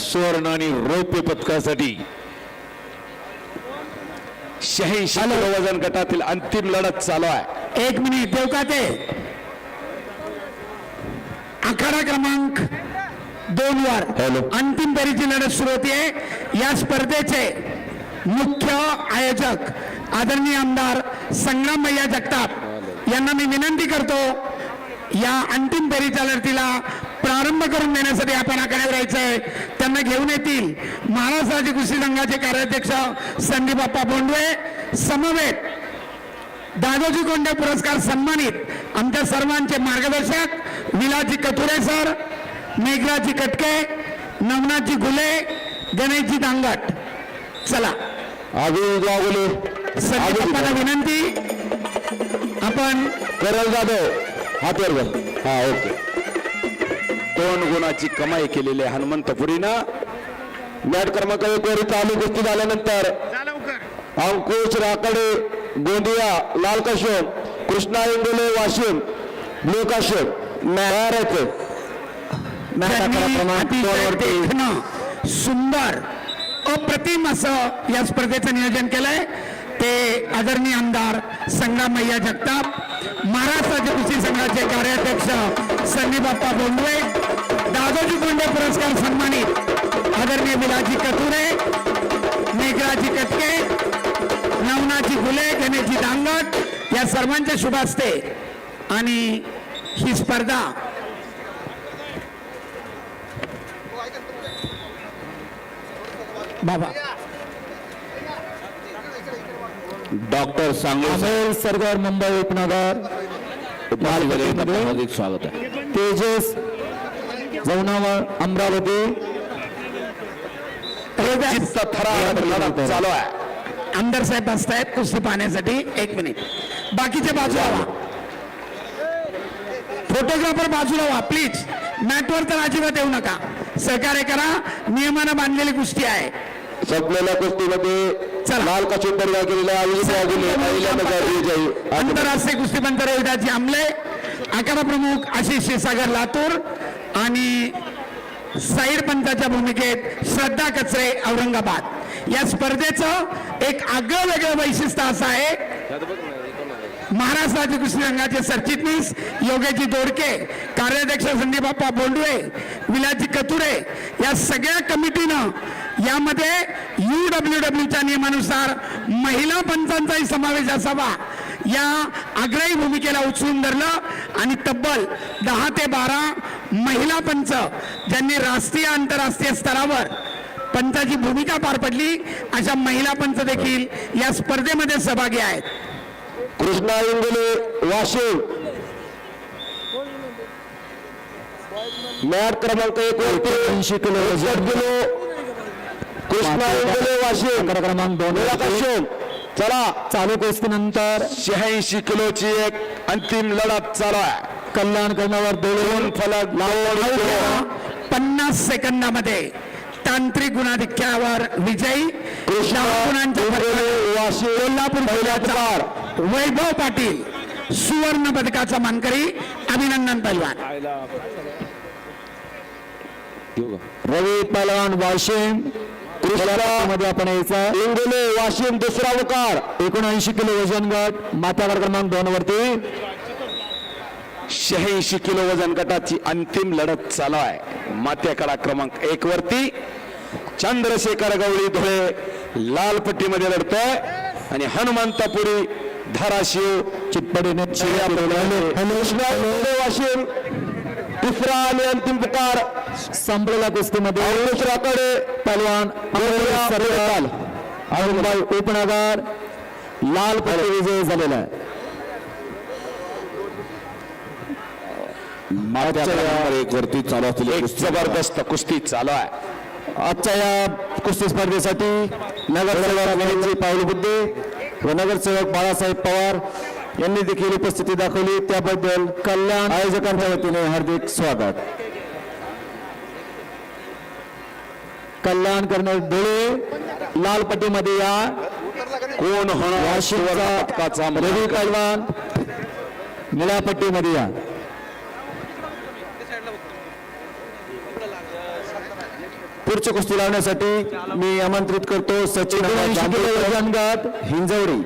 सुवर्ण आणि रौप्य पदकासाठी शहाऐंशी वजन गटातील अंतिम लढत चालू आहे. एक मिनिट देऊ का ते? आखाडा क्रमांक दोन वर. अंतिम फेरीची लढत सुरू होतीये. या स्पर्धेचे मुख्य आयोजक आदरणीय आमदार संग्राम भैया जगताप. यांना मी विनंती करतो या अंतिम फेरीच्या लढतीला प्रारंभ करून देण्यासाठी आपण आखाड्यावर यायचंय त्यांना घेऊन येतील. महाराष्ट्र राज्य कुस्ती संघाचे कार्याध्यक्ष संदीप बाप्पा बोंडवे समवेत दादोजी कोंडे पुरस्कार सन्मानित आमच्या सर्वांचे मार्गदर्शक विलाजी कथुरे सर मेघराजी कटके नवनाथजी घुले गणेशजी दांगट. चला. अभिजित गावले संदीप बाप्पाला विनंती. आपण करल जाधव घाल हा ओके. दोन गुणाची कमाई केलेली आहे हनुमंतपुरीनं. मॅट क्रमांक एक वरी चालू कुस्ती झाल्यानंतर अंकुश राकडे गोंदिया लाल काशोम कृष्णा इंगोले वाशिम ब्लू अतिशय देखणं सुंदर अप्रतिम असं या स्पर्धेचं नियोजन केलंय. ते आदरणीय आमदार संग्रामय्या जगताप महाराष्ट्र कुस्ती संघाचे कार्याध्यक्ष संदीप बाप्पा बोंडवे दादोजी कोंडे पुरस्कार सन्मानित। आदरणीय विलाजी कथुरे मेघराजी कटके नवनाजी फुले गणेशजी दांगट या सर्वांच्या शुभ हस्ते आणि ही स्पर्धा बाबा. डॉक्टर सांगली सरदार मुंबई उपनगर. स्वागत आहे. तेजस जवनावळ अमरावती. चालू आहे. आमदार साहेब बसतायत कुस्ती पाहण्यासाठी. एक मिनिट. बाकीचे बाजूला व्हा. फोटोग्राफर बाजूला व्हा प्लीज मॅटवर तर अजिबात येऊ नका. सहकार्य करा. नियमानं बांधलेली कुस्ती आहे. संपलेल्या कुस्तीमध्ये. लाल काशोम परिवार केलेला अभिजित गावले पहिल्यांदा विजयी आंतरराष्ट्रीय कुस्ती रोहिदाजी आमले. आखाडा प्रमुख आशिष क्षीरसागर लातूर. आणि साईड पंथाच्या भूमिकेत श्रद्धा कचरे औरंगाबाद. या स्पर्धेचं एक आगळं वेगळं वैशिष्ट्य असं आहे. महाराष्ट्र राज्य कुस्ती संघाचे सरचिटणीस योगेजी दोडके कार्याध्यक्ष संदीपप्पा बोंडवे विलाजी कतुरे या सगळ्या कमिटीनं यामध्ये यू डब्ल्यू डब्ल्यूच्या नियमानुसार महिला पंचांचाही समावेश असावा. या आग्रही भूमिकेला उचलून धरलं आणि तब्बल दहा ते बारा महिला पंच ज्यांनी राष्ट्रीय आंतरराष्ट्रीय स्तरावर पंचाची भूमिका पार पडली अशा महिला पंच देखील या स्पर्धेमध्ये सहभागी आहेत. कृष्णा इंगोले वाशिम. मॅट क्रमांक एक वरती ऐंशी किलो एकसष्ट किलो. कृष्णा इंगोले वाशिम. क्रमांक दोन चला. चालू कुस्तीनंतर. शहाऐंशी किलोची एक अंतिम लढत चालू आहे. कल्याण करण्यावर दोन फलक पन्नास सेकंदामध्ये तांत्रिक गुणाधिक्यावर विजयी कोल्हापूर वैभव पाटील सुवर्ण पदकाचा मानकरी अभिनंदन पैलवान रवी पहलवान वाशिममध्ये आपण यायचा. इंगोले वाशिम दुसरा उकार. एकोणऐंशी किलो वजन गट माथ्यावर क्रमांक दोन वरती शहाऐंशी किलो वजन गटाची अंतिम लढत चालू आहे मात्याकडा क्रमांक एक वरती चंद्रशेखर गवळी धुळे लाल पट्टीमध्ये लढतोय. आणि हनुमंतपुरी धाराशिव चितपडीने वाशिम तिसरा आणि अंतिम पुकार. संपलेल्या पहलवान अमोल सरदार औरंगाबाद उपनगर. लाल पट्टी विजयी झालेला आहे. एक वरती चालू असलेली एक ज़बरदस्त कुस्ती चालू आहे. आजच्या या कुस्ती स्पर्धेसाठी नगरसेवक पाऊल बुद्धे व नगरसेवक बाळासाहेब पवार यांनी देखील उपस्थिती दाखवली. त्याबद्दल कल्याण आयोजकांच्या वतीने हार्दिक स्वागत. कल्याण करणे डोळे लाल पट्टीमध्ये या कोण होणार? रवी पैलवान निळ्या पट्टीमध्ये या. पुढची कुस्ती लावण्यासाठी मी आमंत्रित करतो सचिन हिंजवडी